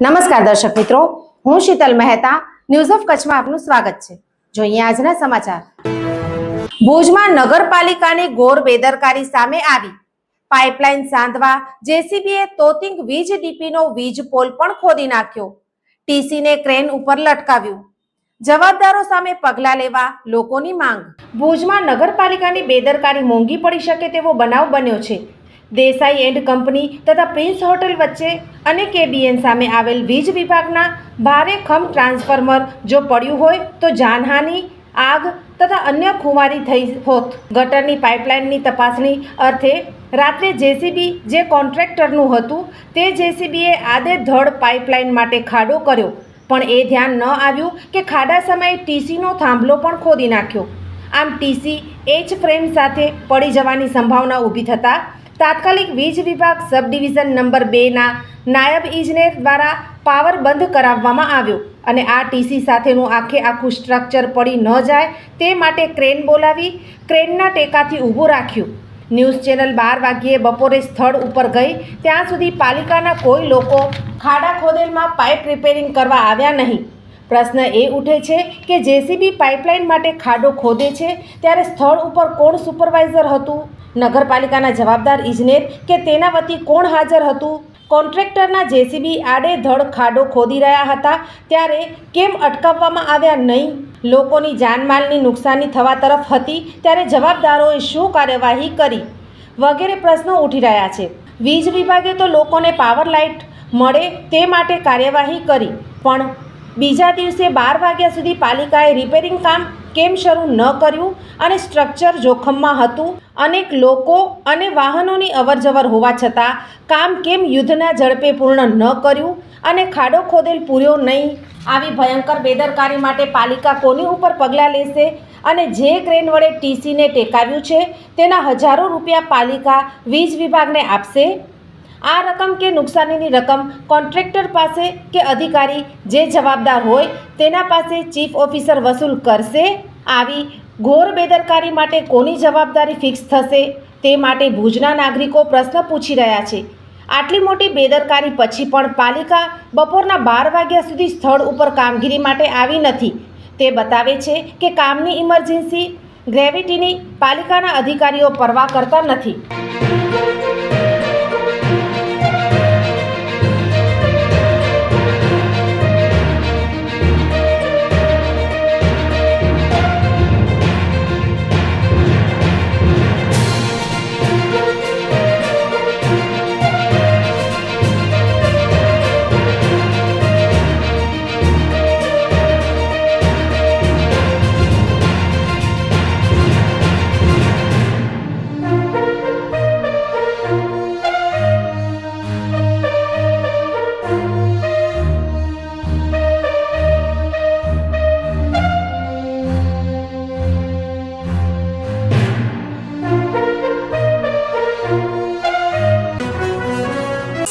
નમસ્કાર દર્શક મિત્રો, હું શીતલ મહેતા ન્યૂઝ ઓફ કચ્છમાં આપનું સ્વાગત છે. જોઈએ આજના સમાચાર. ભુજમાં નગરપાલિકાની ઘોર બેદરકારી સામે આવી. પાઇપલાઇન સાંધવા, જેસીબીએ તોતિંગ વીજ ડીપીનો વીજ પોલ પણ ખોદી નાખ્યો. ટીસીને ક્રેન ઉપર લટકાવ્યું. જવાબદારો સામે પગલાં લેવા લોકોની માંગ. ભુજમાં નગરપાલિકાની બેદરકારી મોંઘી પડી શકે તેવો બનાવ બન્યો છે. દેસાઈ એન્ડ કંપની તથા પ્રિન્સ હોટલ વચ્ચે અને કેબીએન સામે આવેલ વીજ વિભાગના ભારે ખમ ટ્રાન્સફોર્મર જો પડ્યું હોય તો જાનહાનિ, આગ તથા અન્ય ખુમારી થઈ હોત. ગટરની પાઇપલાઇનની તપાસણી અર્થે રાત્રે જેસીબી જે કોન્ટ્રાક્ટરનું હતું તે જેસીબીએ આદે ધડ પાઇપલાઇન માટે ખાડો કર્યો. પણ એ ધ્યાન ન આવ્યું કે ખાડા સમયે ટીસીનો થાંભલો પણ ખોદી નાખ્યો. આમ ટીસી એચ ફ્રેમ સાથે પડી જવાની સંભાવના ઊભી થતાં તાત્કાલિક વીજ વિભાગ સબ ડિવિઝન નંબર બેના નાયબ ઇજનેર દ્વારા પાવર બંધ કરાવવામાં આવ્યો અને આ ટીસી સાથેનું આખે આખું સ્ટ્રક્ચર પડી ન જાય તે માટે ક્રેન બોલાવી ક્રેનના ટેકાથી ઊભું રાખ્યું. ન્યૂઝ ચેનલ બાર વાગ્યે બપોરે સ્થળ ઉપર ગઈ. ત્યાં સુધી પાલિકાના કોઈ લોકો ખાડા ખોદેલમાં પાઇપ રિપેરિંગ કરવા આવ્યા નહીં. પ્રશ્ન એ ઉઠે છે કે જેસીબી પાઇપલાઇન માટે ખાડો ખોદે છે ત્યારે સ્થળ ઉપર કોણ સુપરવાઇઝર હતું? નગરપાલિકાના જવાબદાર ઇજનેર કે તેના વતી કોણ હાજર હતું? કોન્ટ્રેક્ટરના જેસીબી આડેધડ ખાડો ખોદી રહ્યા હતા. ત્યારે કેમ અટકાવવામાં આવ્યા નહીં? લોકોની જાનમાલની નુકસાની થવા તરફ હતી. ત્યારે જવાબદારોએ શું કાર્યવાહી કરી? વગેરે પ્રશ્નો ઉઠી રહ્યા છે. વીજ વિભાગે તો લોકોને પાવર લાઇટ મળે તે માટે કાર્યવાહી કરી. પણ બીજા દિવસે બાર વાગ્યા સુધી પાલિકાએ રિપેરિંગ કામ કેમ શરૂ ન કર્યું અને સ્ટ્રક્ચર જોખમમાં હતું? અનેક લોકો અને વાહનોની અવરજવર હોવા છતાં કામ કેમ યુદ્ધના ઝડપે પૂર્ણ ન કર્યું અને ખાડો ખોદેલ પૂર્યો નહીં? આવી ભયંકર બેદરકારી માટે પાલિકા કોની ઉપર પગલાં લેશે અને જે ક્રેન વડે ટીસીને ટેકાવ્યું છે તેના હજારો રૂપિયા પાલિકા વીજ વિભાગને આપશે? આ રકમ કે નુકસાનીની રકમ કોન્ટ્રાક્ટર પાસે કે અધિકારી જે જવાબદાર હોય તેના પાસે ચીફ ઓફિસર વસૂલ કરશે? આવી ઘોર બેદરકારી માટે કોની જવાબદારી ફિક્સ થશે? તે માટે ભુજના નાગરિકો પ્રશ્ન પૂછી રહ્યા છે. આટલી મોટી બેદરકારી પછી પણ પાલિકા બપોરના બાર વાગ્યા સુધી સ્થળ ઉપર કામગીરી માટે આવી નથી. તે બતાવે છે કે કામની ઇમરજન્સી, ગ્રેવિટીની પાલિકાના અધિકારીઓ પરવા કરતા નથી.